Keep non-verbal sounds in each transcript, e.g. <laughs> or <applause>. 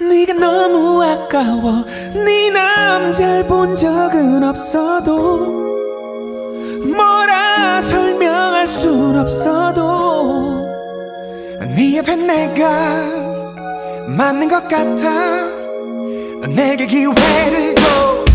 네가 너무 아까워. 네 남잘 본 적은 없어도 뭐라 설명할 순 없어도 네 옆에 내가 맞는 것 같아. 내게 기회를 줘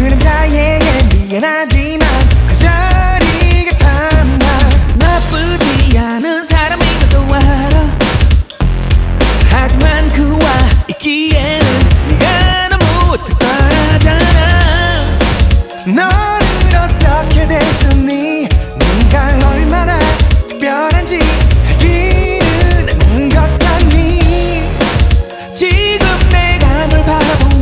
그 남자에게 미안하지만 그 자리가 탐나. 나쁘지 않은 사람인 것도 알아. 하지만 그와 있기에는 네가 너무 특별하잖아. 너를 어떻게 대주니? 네가 얼마나 특별한지 알기는 않는 것 같니? 지금 내가 널 바라보는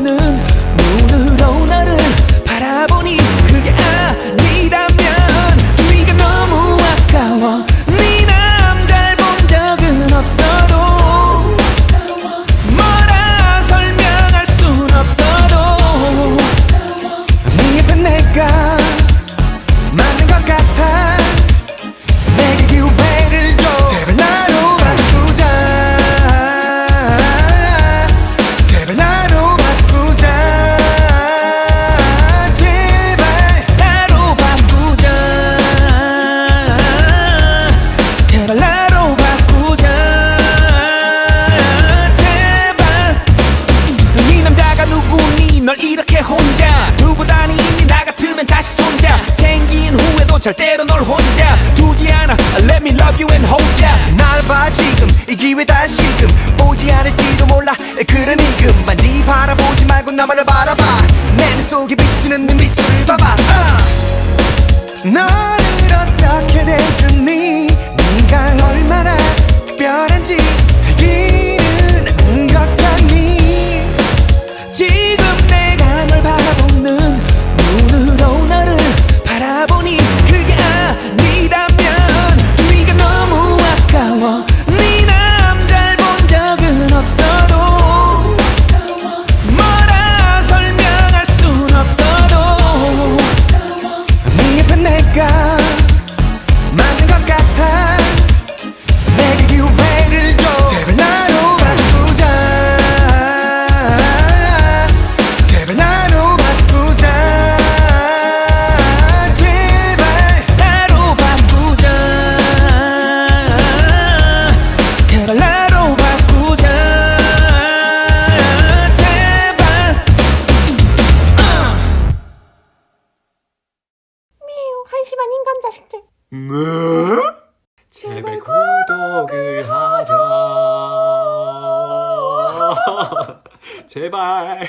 이렇게 혼자. 두고 다니니 나 같으면 자식 손자. 생긴 후에도 절대로 널 혼자. 두지 않아 Let me love you and hold ya. 날봐 지금. 이 기회 다시금. 오지 않을지도 몰라. 그러니 금반지 바라보지 말고 나만을 바라봐. 내 눈 속에 비치는 네 미소를 봐봐. 아. 너를 어떻게 대주니? 네가 얼마나 특별한지 한심한 인간 자식들. 제발 구독을 하자. <laughs> 제발.